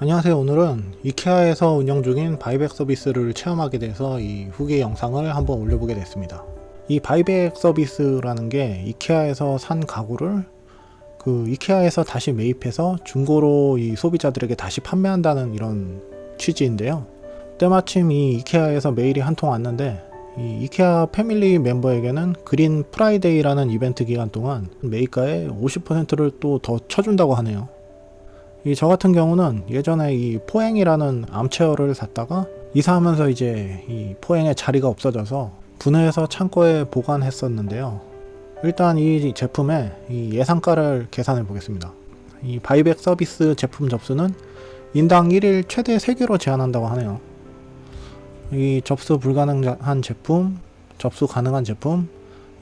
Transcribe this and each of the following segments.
안녕하세요. 오늘은 이케아에서 운영 중인 바이백 서비스를 체험하게 돼서 이 후기 영상을 한번 올려보게 됐습니다. 이 바이백 서비스라는 게 이케아에서 산 가구를 그 이케아에서 다시 매입해서 중고로 이 소비자들에게 다시 판매한다는 이런 취지인데요. 때마침 이 이케아에서 메일이 한 통 왔는데 이 이케아 패밀리 멤버에게는 그린 프라이데이라는 이벤트 기간 동안 매입가의 50%를 또 더 쳐준다고 하네요. 이 저 같은 경우는 예전에 이 포행이라는 암체어를 샀다가 이사하면서 이제 이 포행의 자리가 없어져서 분해해서 창고에 보관했었는데요. 일단 이 제품의 이 예상가를 계산해 보겠습니다. 이 바이백 서비스 제품 접수는 인당 1일 최대 3개로 제한한다고 하네요. 이 접수 불가능한 제품, 접수 가능한 제품,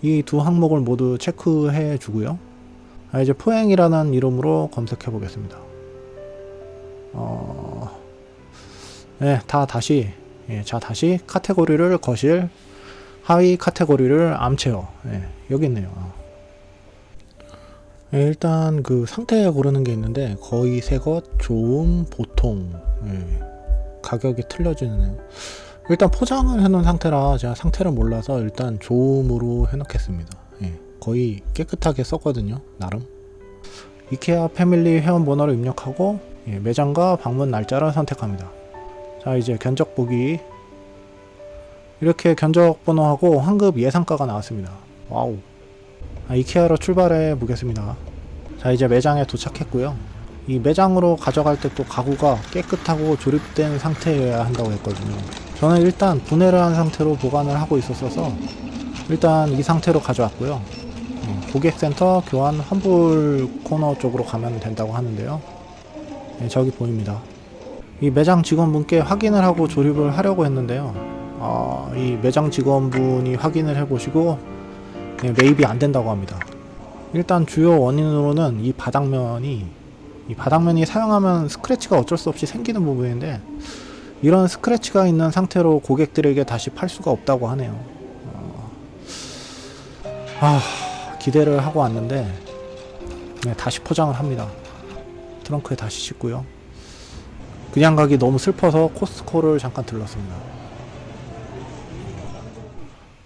이 두 항목을 모두 체크해 주고요. 아, 이제 포행이라는 이름으로 검색해 보겠습니다. 네, 다 다시, 예, 자, 다시 카테고리를 거실, 하위 카테고리를 암체어, 예, 여기 있네요. 예, 일단 그 상태 고르는 게 있는데, 거의 새것, 좋음, 보통, 예, 가격이 틀려지네요. 일단 포장을 해놓은 상태라 제가 상태를 몰라서 일단 좋음으로 해놓겠습니다. 예, 거의 깨끗하게 썼거든요, 나름. 이케아 패밀리 회원 번호를 입력하고 예, 매장과 방문 날짜를 선택합니다. 자 이제 견적 보기 이렇게 견적 번호하고 환급 예상가가 나왔습니다. 와우. 아, 이케아로 출발해 보겠습니다. 자 이제 매장에 도착했고요. 이 매장으로 가져갈 때 또 가구가 깨끗하고 조립된 상태여야 한다고 했거든요. 저는 일단 분해를 한 상태로 보관을 하고 있었어서 일단 이 상태로 가져왔고요. 음, 고객센터 교환 환불 코너 쪽으로 가면 된다고 하는데요. 네, 저기 보입니다. 이 매장 직원분께 확인을 하고 조립을 하려고 했는데요. 어, 이 매장 직원분이 확인을 해보시고 네, 매입이 안 된다고 합니다. 일단 주요 원인으로는 이 바닥면이 이 바닥면이 사용하면 스크래치가 어쩔 수 없이 생기는 부분인데 이런 스크래치가 있는 상태로 고객들에게 다시 팔 수가 없다고 하네요. 어, 아 기대를 하고 왔는데 네, 다시 포장을 합니다. 트렁크에 다시 싣고요. 그냥 가기 너무 슬퍼서 코스코를 잠깐 들렀습니다.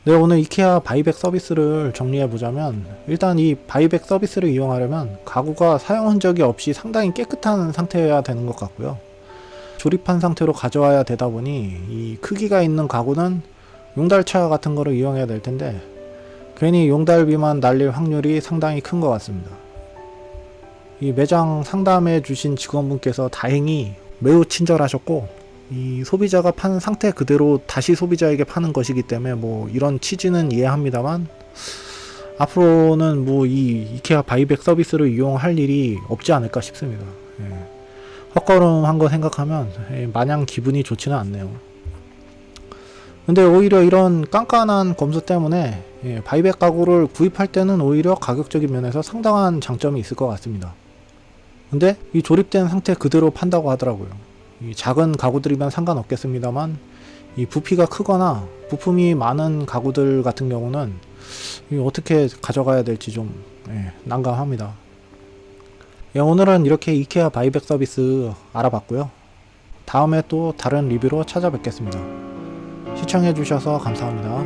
네, 오늘 이케아 바이백 서비스를 정리해 보자면 일단 이 바이백 서비스를 이용하려면 가구가 사용 흔적이 없이 상당히 깨끗한 상태여야 되는 것 같고요. 조립한 상태로 가져와야 되다 보니 이 크기가 있는 가구는 용달차 같은 거를 이용해야 될 텐데 괜히 용달비만 날릴 확률이 상당히 큰 것 같습니다. 이 매장 상담해 주신 직원분께서 다행히 매우 친절하셨고 이 소비자가 파는 상태 그대로 다시 소비자에게 파는 것이기 때문에 뭐 이런 취지는 이해합니다만 앞으로는 뭐 이 이케아 바이백 서비스를 이용할 일이 없지 않을까 싶습니다. 예. 헛걸음한 거 생각하면 예, 마냥 기분이 좋지는 않네요. 근데 오히려 이런 깐깐한 검수 때문에 예, 바이백 가구를 구입할 때는 오히려 가격적인 면에서 상당한 장점이 있을 것 같습니다. 근데 이 조립된 상태 그대로 판다고 하더라고요. 이 작은 가구들이면 상관없겠습니다만 이 부피가 크거나 부품이 많은 가구들 같은 경우는 이 어떻게 가져가야 될지 좀 예, 난감합니다. 예, 오늘은 이렇게 이케아 바이백 서비스 알아봤고요. 다음에 또 다른 리뷰로 찾아뵙겠습니다. 시청해주셔서 감사합니다.